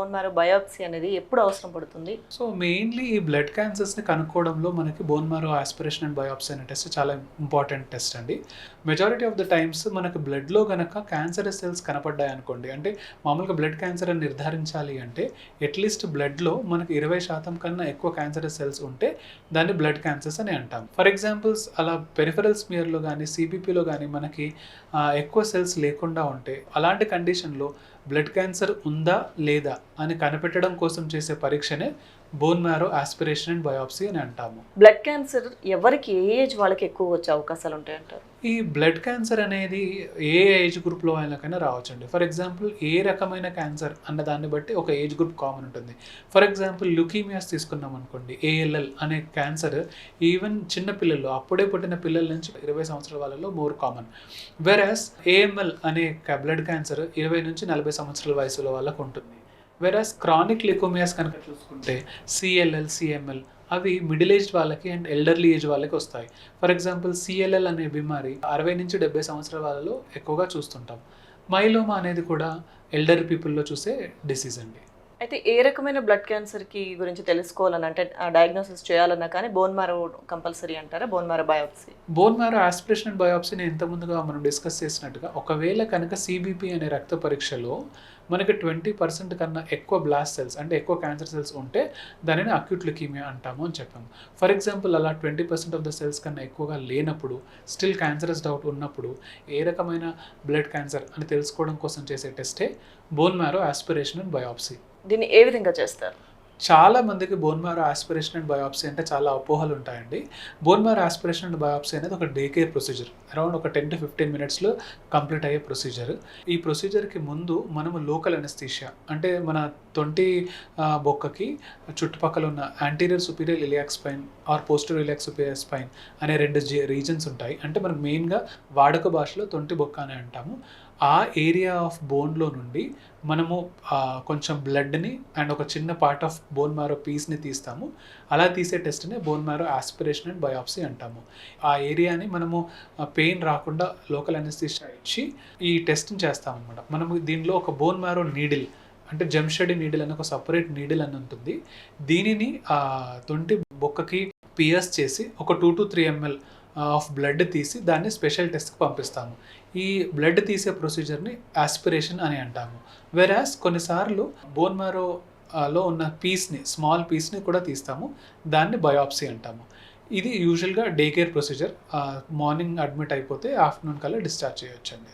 Bone marrow biopsy అనేది ఎప్పుడు అవసరం పడుతుంది? సో మెయిన్లీ ఈ బ్లడ్ క్యాన్సర్స్ని కనుక్కోవడంలో మనకి bone marrow aspiration and biopsy అనే టెస్ట్ చాలా ఇంపార్టెంట్ టెస్ట్ అండి. మెజారిటీ ఆఫ్ ద టైమ్స్ మనకు బ్లడ్లో గనక క్యాన్సర్ సెల్స్ కనపడ్డాయి అనుకోండి అంటే మామూలుగా బ్లడ్ క్యాన్సర్ అని నిర్ధారించాలి అంటే అట్లీస్ట్ బ్లడ్లో మనకి ఇరవై శాతం కన్నా ఎక్కువ క్యాన్సర్ సెల్స్ ఉంటే దాన్ని బ్లడ్ క్యాన్సర్స్ అని అంటాం. ఫర్ ఎగ్జాంపుల్స్ అలా పెరిఫరల్ స్మియర్లో కానీ సిబిపిలో కానీ మనకి ఎక్కువ సెల్స్ లేకుండా ఉంటే అలాంటి కండిషన్లో బ్లడ్ క్యాన్సర్ ఉందా లేదా అని కనిపెట్టడం కోసం చేసే పరీక్షనే bone marrow aspiration and biopsy అని అంటాము. బ్లడ్ క్యాన్సర్ ఎవరికి ఏ ఏజ్ వాళ్ళకి ఎక్కువ వచ్చే అవకాశాలు ఉంటాయంటారు? ఈ బ్లడ్ క్యాన్సర్ అనేది ఏ ఏజ్ గ్రూప్లో అయినాకైనా రావచ్చండి. ఫర్ ఎగ్జాంపుల్ ఏ రకమైన క్యాన్సర్ అన్న దాన్ని బట్టి ఒక ఏజ్ గ్రూప్ కామన్ ఉంటుంది. ఫర్ ఎగ్జాంపుల్ లుకీమియాస్ తీసుకున్నాం అనుకోండి ఏఎల్ఎల్ అనే క్యాన్సర్ ఈవెన్ చిన్న పిల్లలు అప్పుడే పుట్టిన పిల్లల నుంచి ఇరవై సంవత్సరాల వాళ్ళలో మోర్ కామన్ వెరాస్ ఏఎంఎల్ అనే బ్లడ్ క్యాన్సర్ ఇరవై నుంచి నలభై సంవత్సరాల వయసులో వాళ్ళకు ఉంటుంది. వెరాస్ క్రానిక్ లికోమియాస్ కనుక చూసుకుంటే సిఎల్ఎల్ సిఎంఎల్ అవి మిడిల్ ఏజ్ వాళ్ళకి అండ్ ఎల్డర్లీ ఏజ్ వాళ్ళకి వస్తాయి. ఫర్ ఎగ్జాంపుల్ సిఎల్ఎల్ అనే బిమారి అరవై నుంచి డెబ్బై సంవత్సరాల వాళ్ళలో ఎక్కువగా చూస్తుంటాం. మైలోమా అనేది కూడా ఎల్డర్ పీపుల్లో చూసే డిసీజ్ అండి. అయితే ఏ రకమైన బ్లడ్ క్యాన్సర్కి గురించి తెలుసుకోవాలని అంటే డయాగ్నోసిస్ చేయాలన్నా కానీ బోన్ మారో కంపల్సరీ అంటారా? Bone marrow biopsy bone marrow aspiration and బయోప్సీని ఇంత ముందుగా మనం డిస్కస్ చేసినట్టుగా ఒకవేళ కనుక సిబిపి అనే రక్త పరీక్షలో మనకి ట్వంటీ పర్సెంట్ కన్నా ఎక్కువ బ్లాస్ట్ సెల్స్ అంటే ఎక్కువ క్యాన్సర్ సెల్స్ ఉంటే దానిని అక్యూట్ లుకీమియా అంటాము అని చెప్పాము. ఫర్ ఎగ్జాంపుల్ అలా twenty percent of the cells కన్నా ఎక్కువగా లేనప్పుడు స్టిల్ క్యాన్సరస్ డౌట్ ఉన్నప్పుడు ఏ రకమైన బ్లడ్ క్యాన్సర్ అని తెలుసుకోవడం కోసం చేసే టెస్టే bone marrow aspiration and biopsy దీన్ని ఏ విధంగా చేస్తారు? చాలా మందికి bone marrow aspiration and biopsy అంటే చాలా అపోహలు ఉంటాయండి. Bone marrow aspiration and biopsy అనేది ఒక డే కేర్ ప్రొసీజర్. అరౌండ్ ఒక టెన్ టు ఫిఫ్టీన్ మినిట్స్లో కంప్లీట్ అయ్యే ప్రొసీజర్. ఈ ప్రొసీజర్కి ముందు మనము లోకల్ అనస్థీషియా అంటే మన తొంటి బొక్కకి చుట్టుపక్కల ఉన్న anterior superior iliac spine or posterior iliac superior spine అనే రెండు రీజన్స్ ఉంటాయి. అంటే మనం మెయిన్గా వాడుక భాషలో తొంటి బొక్క అని అంటాము. ఆ ఏరియా ఆఫ్ బోన్లో నుండి మనము కొంచెం బ్లడ్ని అండ్ ఒక చిన్న పార్ట్ ఆఫ్ బోన్ మ్యారో పీస్ని తీస్తాము. అలా తీసే టెస్ట్ని bone marrow aspiration and biopsy అంటాము. ఆ ఏరియాని మనము పెయిన్ రాకుండా లోకల్ అనెస్థిషియా ఇచ్చి ఈ టెస్ట్ని చేస్తాము అనమాట మనము దీనిలో ఒక బోన్ మ్యారో నీడిల్ అంటే జంషెడ్ నీడిల్ అని ఒక సపరేట్ నీడిల్ అని ఉంటుంది. దీనిని తొంటి బొక్కకి పియర్స్ చేసి ఒక two to three ml of blood తీసి దాన్ని స్పెషల్ టెస్ట్కి పంపిస్తాము. ఈ బ్లడ్ తీసే ప్రొసీజర్ని ఆస్పిరేషన్ అని అంటాము. వెరాస్ కొన్నిసార్లు బోన్ మ్యారో లో ఉన్న పీస్ని స్మాల్ పీస్ని కూడా తీస్తాము. దాన్ని బయాప్సీ అంటాము. ఇది యూజువల్గా day care procedure morning admit అయిపోతే ఆఫ్టర్నూన్ కల్లా డిశ్చార్జ్ చేయొచ్చండి.